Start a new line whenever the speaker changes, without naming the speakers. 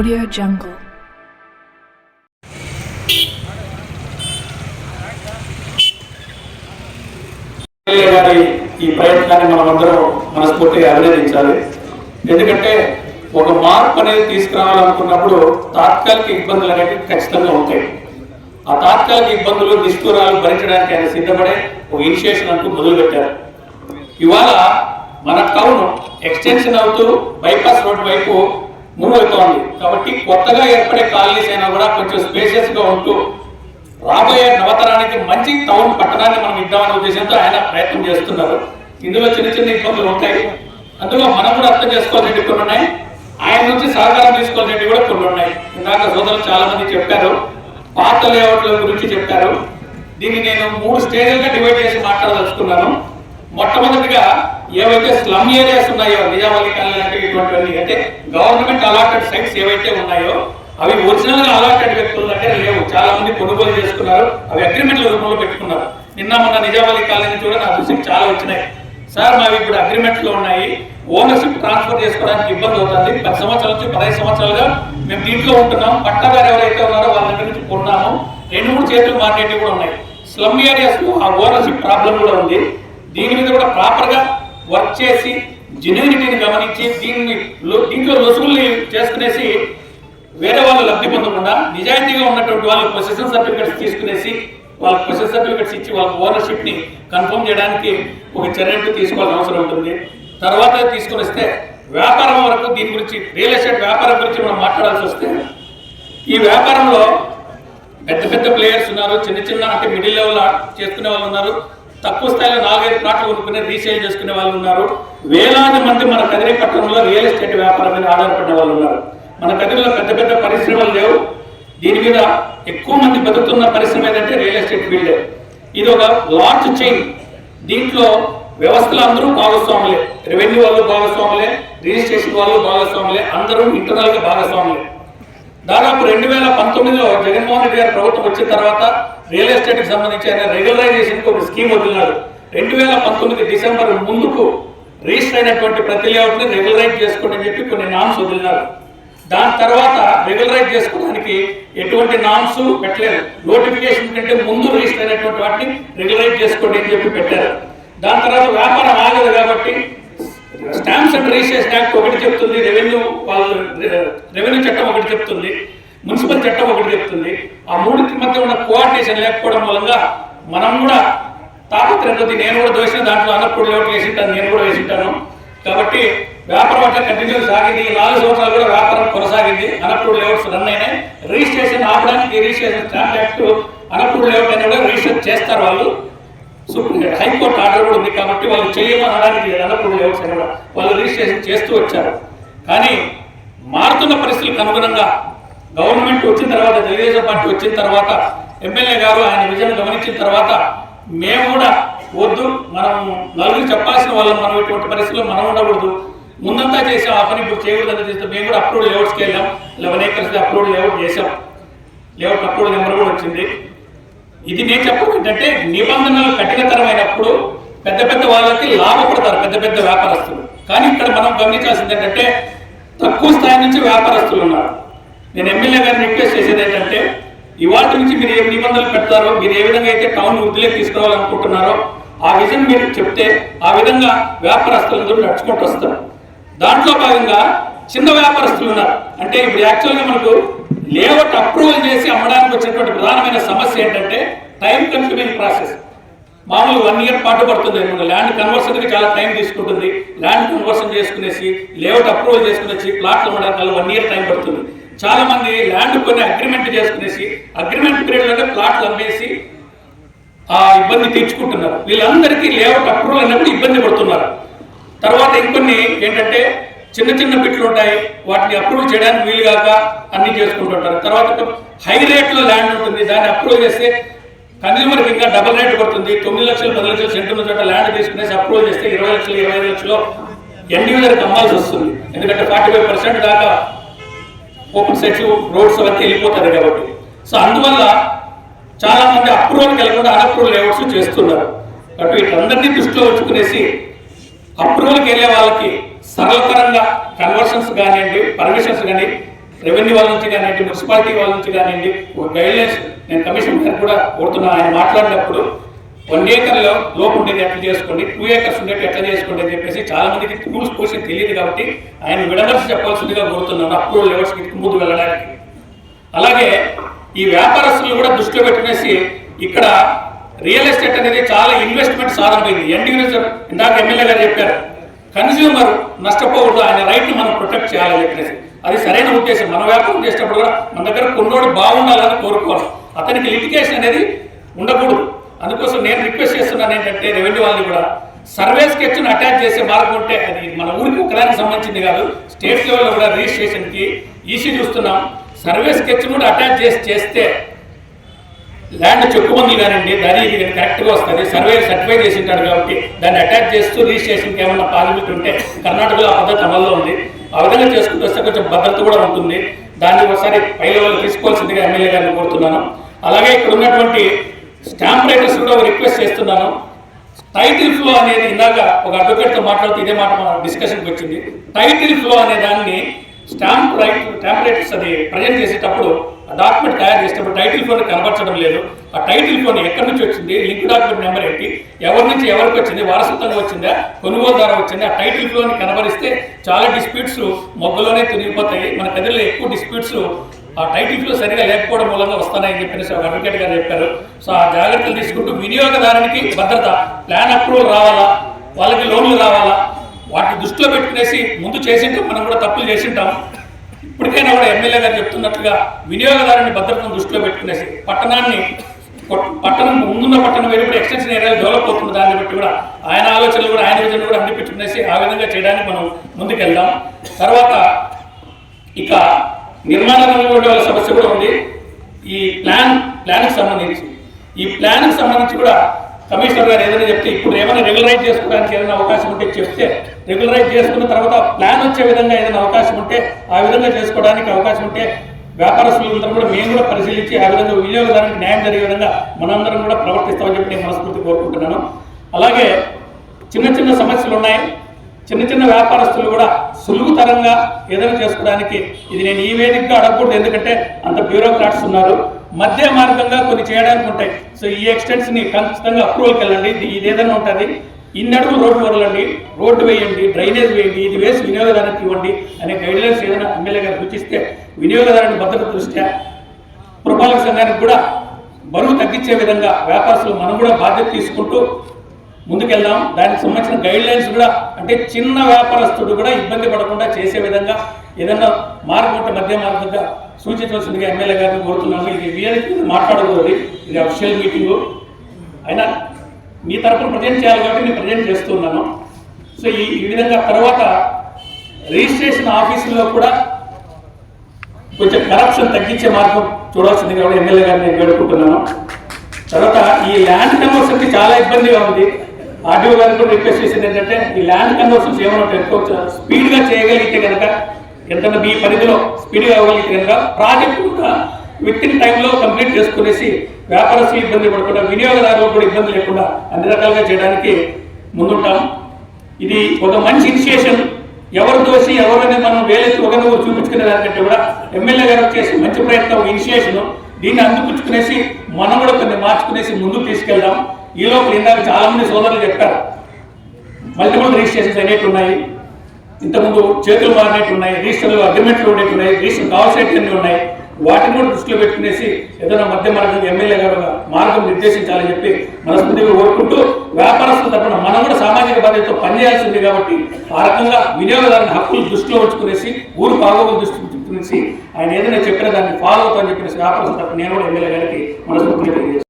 Audio Jungle.
ఈ ప్రయత్నాన్ని మనమందరం అందరం మనస్ఫూర్తిగా అభినందించాలి. ఎందుకంటే ఒక మార్పు అనేది తీసుకురావాలనుకున్నప్పుడు తాత్కాలిక ఇబ్బందులు అనేవి ఖచ్చితంగా ఉంటాయి. ఆ తాత్కాలిక ఇబ్బందులు దుష్కూరాలు భరించడానికి ఆయన సిద్ధపడే ఒక ఇనిషియేషన్ అంటూ మొదలుపెట్టారు. ఇవాళ మన టౌన్ ఎక్స్టెన్షన్ అవుతూ బైపాస్ రోడ్ వైపు మూవ్ అవుతోంది కాబట్టి కొత్తగా ఏర్పడే కాలనీస్ అయినా కూడా కొంచెం స్పేషియస్గా ఉంటూ రాబోయే నవతరానికి మంచి టౌన్ పట్టణాన్ని మనం ఇద్దామనే ఉద్దేశంతో ఆయన ప్రయత్నం చేస్తున్నారు. ఇందులో చిన్న చిన్న ఇబ్బందులు ఉంటాయి. అందులో మనం కూడా అర్థం చేసుకోవాల్సినవి కొన్ని ఉన్నాయి. ఆయన నుంచి సహకారం తీసుకోవాల్సినవి కూడా కొన్ని ఉన్నాయి. ఇందాక సోదరులు చాలా మంది చెప్పారు. పాత లేఅవుట్ల గురించి చెప్పారు. దీన్ని నేను మూడు స్టేజ్లుగా డివైడ్ చేసి మాట్లాడదలుచుకున్నాను. మొట్టమొదటిగా ఏవైతే స్లమ్ ఏరియాస్ ఉన్నాయో నిజామాలి కాలనీ అంటే ఇటువంటివన్నీ అంటే గవర్నమెంట్ అలాటెడ్ సైట్స్ ఏవైతే ఉన్నాయో అవి ఒరిజినల్గా అలాటెడ్ వ్యక్తులు అంటే లేవు. చాలా మంది కొనుగోలు చేసుకున్నారు అవి అగ్రిమెంట్ల రూపంలో పెట్టుకున్నారు. నిన్న మొన్న నిజామాలి కాలనీ కూడా నా దృష్టికి చాలా వచ్చినాయి. సార్ మావి ఇప్పుడు అగ్రిమెంట్లో ఉన్నాయి. ఓనర్షిప్ ట్రాన్స్ఫర్ చేసుకోవడానికి ఇబ్బంది అవుతుంది. పది సంవత్సరాల నుంచి పదహైదు సంవత్సరాలుగా మేము దీంట్లో ఉంటున్నాం. పట్టాదారు ఎవరైతే ఉన్నారో వాళ్ళ దగ్గర నుంచి కొన్నాము. రెండు మూడు చేతులు మార్కెట్ కూడా ఉన్నాయి. స్లమ్ ఏరియాస్ ఆ ఓనర్షిప్ ప్రాబ్లం కూడా ఉంది. దీని మీద కూడా ప్రాపర్గా వర్క్ చేసి జెన్యూనిటీని గమనించి దీన్ని దీంట్లో లొసుగుల్ని చేసుకునేసి వేరే వాళ్ళు లబ్ధి పొందకుండా నిజాయితీగా ఉన్నటువంటి వాళ్ళు పొజిషన్ సర్టిఫికెట్స్ తీసుకునేసి వాళ్ళ పొజిషన్ సర్టిఫికెట్స్ ఇచ్చి వాళ్ళ ఓనర్షిప్ని కన్ఫర్మ్ చేయడానికి ఒక చర్యలు తీసుకోవాల్సిన అవసరం ఉంటుంది. తర్వాత తీసుకుని వస్తే వ్యాపారం వరకు దీని గురించి రియల్ ఎస్టేట్ వ్యాపారం గురించి మనం మాట్లాడాల్సి వస్తే ఈ వ్యాపారంలో పెద్ద పెద్ద ప్లేయర్స్ ఉన్నారు చిన్న చిన్న అంటే మిడిల్ లెవెల్ చేసుకునే వాళ్ళు ఉన్నారు. తక్కువ స్థాయిలో నాలుగైదు ప్లాట్లు కొనుక్కునే రీసేల్ చేసుకునే వాళ్ళు ఉన్నారు. వేలాది మంది మన కదిరి పట్టణంలో రియల్ ఎస్టేట్ వ్యాపారం మీద ఆధారపడిన వాళ్ళు ఉన్నారు. మన కదిరిలో పెద్ద పెద్ద పరిశ్రమలు లేవు. దీని మీద ఎక్కువ మంది బతుకుతున్న పరిశ్రమ ఏదంటే రియల్ ఎస్టేట్ ఫీల్డ్. ఇది ఒక లార్జ్ చైన్. దీంట్లో వ్యవస్థలు అందరూ భాగస్వాములే. రెవెన్యూ వాళ్ళు భాగస్వాములే రిజిస్ట్రేషన్ వాళ్ళు భాగస్వాములే అందరూ ఇంటర్నల్గా భాగస్వాములే. దాదాపు రెండు వేల పంతొమ్మిదిలో జగన్మోహన్ రెడ్డి గారి ప్రభుత్వం వచ్చిన తర్వాత రియల్ ఎస్టేట్కి సంబంధించి ఆయన రెగ్యులరైజేషన్కి ఒక స్కీమ్ వదిలినాడు. రెండు వేల పంతొమ్మిది డిసెంబర్ ముందుకు రిజిస్టర్ అయినటువంటి ప్రతి లేఅవుట్ రెగ్యులరైజ్ చేసుకోండి అని చెప్పి కొన్ని నామ్స్ వదిలినారు. దాని తర్వాత రెగ్యులరైజ్ చేసుకోవడానికి ఎటువంటి నామ్స్ పెట్టలేదు. నోటిఫికేషన్ కంటే ముందు రిజిస్టర్ అయినటువంటి వాటిని రెగ్యులరైజ్ చేసుకోండి అని చెప్పి పెట్టారు. దాని తర్వాత వ్యాపారం ఆగదు కాబట్టి స్టాంప్స్ అండ్ రిజిస్ట్రేషన్ యాక్ట్ ఒకటి చెప్తుంది రెవెన్యూ వాళ్ళు రెవెన్యూ చట్టం ఒకటి చెప్తుంది. మున్సిపల్ చట్టం ఒకటి చెప్తుంది. ఆ మూడింటి మధ్య ఉన్న కోఆర్డినేషన్ లేకపోవడం మూలంగా మనం కూడా తాపత్రయం కొద్దీ నేను కూడా దోషిన దాంట్లో అన్నప్పుడు లేఅవుట్ వేసింటాను నేను కూడా వేసింటాను. కాబట్టి వ్యాపారం అట్లా కంటిన్యూ సాగింది. ఈ నాలుగు సంవత్సరాలు కూడా వ్యాపారం కొనసాగింది. అనప్పుడు లేఅవుట్స్ రన్ అయినాయి రిజిస్ట్రేషన్ ఆపడానికి రిజిస్ట్రేషన్ స్టాంప్ యాక్ట్ అనప్పుడు లేఅవుట్ అయినా కూడా రిజిస్టర్ చేస్తారు వాళ్ళు. సుప్రీం హైకోర్టు ఆర్డర్ కూడా ఉంది కాబట్టి వాళ్ళు చేయమని లేదు. అనప్పుడు లేఅవుట్స్ అయినా కూడా వాళ్ళు రిజిస్ట్రేషన్ చేస్తూ వచ్చారు. కానీ మారుతున్న పరిస్థితులకు అనుగుణంగా గవర్నమెంట్ వచ్చిన తర్వాత తెలుగుదేశం పార్టీ వచ్చిన తర్వాత ఎమ్మెల్యే గారు ఆయన విజయం గమనించిన తర్వాత మేము కూడా వద్దు మనం నలుగురు చెప్పాల్సిన వాళ్ళం మనం ఇటువంటి పరిస్థితుల్లో మనం ఉండకూడదు. ముందంతా చేసాం ఆ పని ఇప్పుడు చేయకూడదని చేస్తే మేము కూడా అప్రూవల్ లేఅవుట్స్కి వెళ్ళాం. లెవెన్ ఏకర్స్ అప్రూవల్ లేఅవుట్ చేసాం లేఅవుట్ అప్రూవల్ నెంబర్ కూడా వచ్చింది. ఇది నేను చెప్పడం ఏంటంటే నిబంధనలు కఠినతరమైనప్పుడు పెద్ద పెద్ద వాళ్ళకి లాభపడతారు పెద్ద పెద్ద వ్యాపారస్తులు. కానీ ఇక్కడ మనం గమనించాల్సింది ఏంటంటే తక్కువ స్థాయి నుంచి వ్యాపారస్తులు ఉన్నారు. నేను ఎమ్మెల్యే గారిని రిక్వెస్ట్ చేసేది ఏంటంటే ఇవాళ నుంచి మీరు ఏ నిబంధనలు పెడతారో మీరు ఏ విధంగా అయితే టౌన్ వృద్ధిలోకి తీసుకురావాలనుకుంటున్నారో ఆ విజన్ మీరు చెప్తే ఆ విధంగా వ్యాపారస్తులందరూ నడుచుకుంటూ వస్తారు. దాంట్లో భాగంగా చిన్న వ్యాపారస్తులు ఉన్నారు. అంటే ఇప్పుడు యాక్చువల్గా మనకు లేఅవుట్ అప్రూవల్ చేసి అమ్మడానికి వచ్చినటువంటి ప్రధానమైన సమస్య ఏంటంటే టైం కన్స్యూమింగ్ ప్రాసెస్ మామూలు వన్ ఇయర్ పాటు పడుతుంది. మన ల్యాండ్ కన్వర్షన్కి చాలా టైం తీసుకుంటుంది. ల్యాండ్ కన్వర్షన్ చేసుకునేసి లేఅవుట్ అప్రూవల్ చేసుకునేసి ప్లాట్లు అమ్మడానికి వన్ ఇయర్ టైం పడుతుంది. చాలా మంది ల్యాండ్ కొన్ని అగ్రిమెంట్ చేసుకునేసి అగ్రిమెంట్ పీరియడ్లోనే ప్లాట్లు అమ్మేసి ఆ ఇబ్బంది తీర్చుకుంటున్నారు. వీళ్ళందరికీ లేఅవుట్ అప్రూవల్ అన్నప్పుడు ఇబ్బంది పడుతున్నారు. తర్వాత ఇంకొన్ని ఏంటంటే చిన్న చిన్న బిట్లు ఉంటాయి వాటిని అప్రూవ్ చేయడానికి వీలు కాక అన్ని చేసుకుంటుంటారు. తర్వాత హై రేట్లో ల్యాండ్ ఉంటుంది దాన్ని అప్రూవ్ చేస్తే కన్జ్యూమర్కి ఇంకా డబల్ రేట్ పడుతుంది. తొమ్మిది లక్షలు పది లక్షలు సెంటర్ చోట ల్యాండ్ తీసుకునేసి అప్రూవ్ చేస్తే ఇరవై లక్షలు ఇరవై లక్షలు ఎండ్ అమ్మాల్సి వస్తుంది. ఎందుకంటే ఫార్టీ ఫైవ్ పర్సెంట్ దాకా ఓపెన్ సెట్స్ రోడ్స్ అవన్నీ వెళ్ళిపోతారు కాబట్టి. సో అందువల్ల చాలా మంది అప్రూవల్ వెళ్ళకుండా అన్అప్రూవల్ లేఅవుట్స్ చేస్తున్నారు. కాబట్టి వీటందరినీ దృష్టిలో ఉంచుకునేసి అప్రూవల్కి వెళ్ళే వాళ్ళకి సరళతరంగా కన్వర్షన్స్ కానివ్వండి పర్మిషన్స్ కానీ రెవెన్యూ వాళ్ళ నుంచి కానివ్వండి మున్సిపాలిటీ వాళ్ళ నుంచి కానివ్వండి ఒక గైడ్లైన్స్ నేను కమిషన్ గారు కూడా కోరుతున్నాను. ఆయన మాట్లాడినప్పుడు వన్ ఏకర్లో లోపు ఉండేది ఎట్లా చేసుకోండి? టూ ఏకర్స్ ఉండేది ఎట్లా చేసుకోండి అని చెప్పేసి చాలా మందికి రూల్స్ పోషన్ తెలియదు కాబట్టి ఆయన విడమర్చి చెప్పాల్సిందిగా కోరుతున్నాను. అప్రూవల్ లెవెల్స్కి ముందు వెళ్ళడానికి. అలాగే ఈ వ్యాపారస్తులు కూడా దృష్టిలో పెట్టుకునేసి ఇక్కడ రియల్ ఎస్టేట్ అనేది చాలా ఇన్వెస్ట్మెంట్ సాధనమైంది ఎండ్ యూజర్ ఇందాక ఎమ్మెల్యే గారు చెప్పారు. కన్స్యూమర్ నష్టపోకూడదు ఆయన రైట్ని మనం ప్రొటెక్ట్ చేయాలని చెప్పేసి. అది సరైన ఉద్దేశం. మన వ్యాపారం చేసేటప్పుడు కూడా మన దగ్గర కొన్నోడు బాగుండాలని కోరుకోవాలి. అతనికి లిటికేషన్ అనేది ఉండకూడదు. అందుకోసం నేను రిక్వెస్ట్ చేస్తున్నాను ఏంటంటే రెవెన్యూ వాళ్ళని కూడా సర్వే స్కెచ్ను అటాచ్ చేసే మార్గం ఉంటే అది మన ఊరికి ఒకదానికి సంబంధించింది కాదు స్టేట్ లెవెల్లో కూడా రిజిస్ట్రేషన్కి ఈసీ చూస్తున్నాం. సర్వే స్కెచ్ కూడా అటాచ్ చేసి చేస్తే ల్యాండ్ చెక్కుమంది కానండి దాని ఇది కరెక్ట్గా వస్తుంది సర్వే సర్టిఫై చేసి ఉంటాడు కాబట్టి దాన్ని అటాచ్ చేస్తూ రిజిస్ట్రేషన్కి ఏమన్నా పాజిబిలిటీ ఉంటే కర్ణాటకలో ఆ పద్ధతి అమల్లో ఉంది. ఆ విధంగా చేసుకుంటూ వస్తే కొంచెం భద్రత కూడా ఉంటుంది. దాన్ని ఒకసారి పై లెవెల్ తీసుకోవాల్సిందిగా ఎమ్మెల్యే గారిని కోరుతున్నాను. అలాగే ఇక్కడ ఉన్నటువంటి స్టాంప్ రైటర్స్ కూడా రిక్వెస్ట్ చేస్తున్నాను. టైటిల్ ఫ్లో అనేది ఇందాక ఒక అడ్వకేట్తో మాట్లాడుతూ ఇదే మాట మన డిస్కషన్కి వచ్చింది. టైటిల్ ఫ్లో అనే దాన్ని స్టాంప్ రైట్ స్టాంప్ రైటర్స్ అది ప్రజెంట్ చేసేటప్పుడు ఆ డాక్యుమెంట్ తయారు చేసేటప్పుడు టైటిల్ ఫ్లోని కనబరచడం లేదు. ఆ టైటిల్ ఫ్లోన్ ఎక్కడి నుంచి వచ్చింది? లింక్ డాక్యుమెంట్ నెంబర్ ఏంటి? ఎవరి నుంచి ఎవరికి వచ్చింది? వారసత్వంగా వచ్చిందా? కొనుగోలుదారు వచ్చింది? ఆ టైటిల్ ఫ్లోని కనబరిస్తే చాలా డిస్ప్యూట్స్ మొగ్గలోనే తిరిగిపోతాయి. మన కదిలో ఎక్కువ డిస్ప్యూట్స్ ఆ టైటిల్ సరిగా లేకపోవడం మూలంగా వస్తానని చెప్పేసి ఒక అడ్వకేట్ గారు చెప్పారు. సో ఆ జాగ్రత్తలు తీసుకుంటూ వినియోగదారునికి భద్రత ప్లాన్ అప్రూవల్ రావాలా? వాళ్ళకి లోన్లు రావాలా? వాటిని దృష్టిలో పెట్టుకునేసి ముందు చేసింటాం మనం కూడా తప్పులు చేసింటాం. ఇప్పటికైనా కూడా ఎమ్మెల్యే గారు చెప్తున్నట్లుగా వినియోగదారుని భద్రతను దృష్టిలో పెట్టుకునేసి పట్టణాన్ని పట్టణం ముందున్న పట్టణం వెళ్ళి కూడా ఎక్స్టెన్షన్ ఏరియాలు డెవలప్ అవుతుంది దాన్ని బట్టి కూడా ఆయన ఆలోచనలు కూడా ఆయన విజన్ కూడా అన్ని పెట్టుకునేసి ఆ విధంగా చేయడానికి మనం ముందుకెళ్దాం. తర్వాత ఇక నిర్మాణ రంగంలో ఉండే వాళ్ళ సమస్య కూడా ఉంది. ఈ ప్లాన్ ప్లాన్కి సంబంధించి. ఈ ప్లాన్కి సంబంధించి కూడా కమిషనర్ గారు ఏదైనా చెప్తే ఇప్పుడు ఏమైనా రెగ్యులరైజ్ చేసుకోవడానికి ఏదైనా అవకాశం ఉంటే చెప్తే రెగ్యులరైజ్ చేసుకున్న తర్వాత ప్లాన్ వచ్చే విధంగా ఏదైనా అవకాశం ఉంటే ఆ విధంగా చేసుకోవడానికి అవకాశం ఉంటే వ్యాపారస్తులందరూ కూడా మేము కూడా పరిశీలించి ఆ విధంగా వినియోగదారునికి న్యాయం జరిగే విధంగా మనందరం కూడా ప్రవర్తిస్తామని చెప్పి నేను మనస్ఫూర్తి కోరుకుంటున్నాను. అలాగే చిన్న చిన్న సమస్యలు ఉన్నాయి. చిన్న చిన్న వ్యాపారస్తులు కూడా సులువుతరంగా ఏదైనా చేసుకోవడానికి ఇది నేను ఈ వేదికగా అడగకూడదు. ఎందుకంటే అంత బ్యూరోక్రాట్స్ ఉన్నారు. మధ్య మార్గంగా కొన్ని చేయడానికి ఉంటాయి. సో ఈ ఎక్స్టెన్స్ని ఖచ్చితంగా అప్రూవల్కి వెళ్ళండి. ఇది ఇది ఏదైనా ఉంటుంది. ఇన్ని అడుగులు రోడ్డు వదలండి. రోడ్డు వేయండి. డ్రైనేజ్ వేయండి. ఇది వేసి వినియోగదారునికి ఇవ్వండి అనే గైడ్లైన్స్ ఏదైనా ఎమ్మెల్యే గారు సూచిస్తే వినియోగదారుని భద్రత దృష్ట్యా పురపాలక సంఘానికి కూడా బరువు తగ్గించే విధంగా వ్యాపారస్తులు మనం కూడా బాధ్యత తీసుకుంటూ ముందుకెళ్దాం. దానికి సంబంధించిన గైడ్ లైన్స్ కూడా అంటే చిన్న వ్యాపారస్తుడు కూడా ఇబ్బంది పడకుండా చేసే విధంగా ఏదైనా మార్గం మధ్య మార్గంగా సూచించవలసిందిగా ఎమ్మెల్యే గారిని కోరుతున్నాము ఇది వీరికి మాట్లాడకూడదు. ఇది అఫిషియల్ మీటింగు అయినా మీ తరపున ప్రజెంట్ చేయాలి కాబట్టి నేను ప్రజెంట్ చేస్తున్నాను సో ఈ ఈ విధంగా తర్వాత రిజిస్ట్రేషన్ ఆఫీసుల్లో కూడా కొంచెం కరప్షన్ తగ్గించే మార్గం చూడాల్సింది కాబట్టి ఎమ్మెల్యే గారిని నేను వేడుకుంటున్నాను. తర్వాత ఈ ల్యాండ్ కన్వర్షన్కి చాలా ఇబ్బందిగా ఉంది. ఆర్డీఓ గారికి కూడా రిక్వెస్ట్ చేసింది ఏంటంటే ఈ ల్యాండ్ కన్వర్షన్స్ ఏమైనా ఎక్కువ స్పీడ్గా చేయగలిగితే కనుక ఎంత మీ పరిధిలో స్పీడ్గా ఇవ్వగలిగితే కనుక ప్రాజెక్ట్ కూడా విత్ ఇన్ టైంలో కంప్లీట్ చేసుకునేసి వ్యాపారస్తులు ఇబ్బంది పడకుండా వినియోగదారులు కూడా ఇబ్బంది లేకుండా అన్ని రకాలుగా చేయడానికి ముందుంటాం. ఇది ఒక మంచి ఇనిషియేషన్ ఎవరు దోషి ఎవరని మనం వేలెత్తి ఒక చూపించుకునే దానికంటే కూడా ఎమ్మెల్యే గారు వచ్చేసి మంచి ప్రయత్నం ఇనిషియేషన్ దీన్ని అందిపుచ్చుకునేసి మనం కూడా కొన్ని మార్చుకునేసి ముందుకు తీసుకెళ్దాం. ఈ లోపల ఇందాక చాలా మంది సోదరులు చెప్పారు. మల్టిపుల్ రిజిస్ట్రేషన్స్ అనేవి ఉన్నాయి. ఇంతకుముందు చేతులు మారినట్టు ఉన్నాయి రిజిస్టర్లు అగ్రిమెంట్లు ఉండేవి ఉన్నాయి రిజిస్టర్ కావాల్సినవి ఉన్నాయి. వాటిని కూడా దృష్టిలో పెట్టుకునేసి ఏదైనా మధ్య మార్గం ఎమ్మెల్యే గారు మార్గం నిర్దేశించాలని చెప్పి మనస్ఫూర్తిగా కోరుకుంటూ వ్యాపారస్తులు తప్పన మనం కూడా సామాజిక బాధ్యతతో పనిచేయాల్సింది కాబట్టి ఆ రకంగా వినియోగదారుని హక్కులు దృష్టిలో ఉంచుకునేసి ఊరు బాగోగులు దృష్టి ఉంచుకునేసి ఆయన ఏదైనా చెప్పిన దాన్ని ఫాలో అవుతామని చెప్పిన వ్యాపారస్తులు తప్ప నేను కూడా ఎమ్మెల్యే గారికి మనస్ఫూర్తిగా తెలియజేస్తాను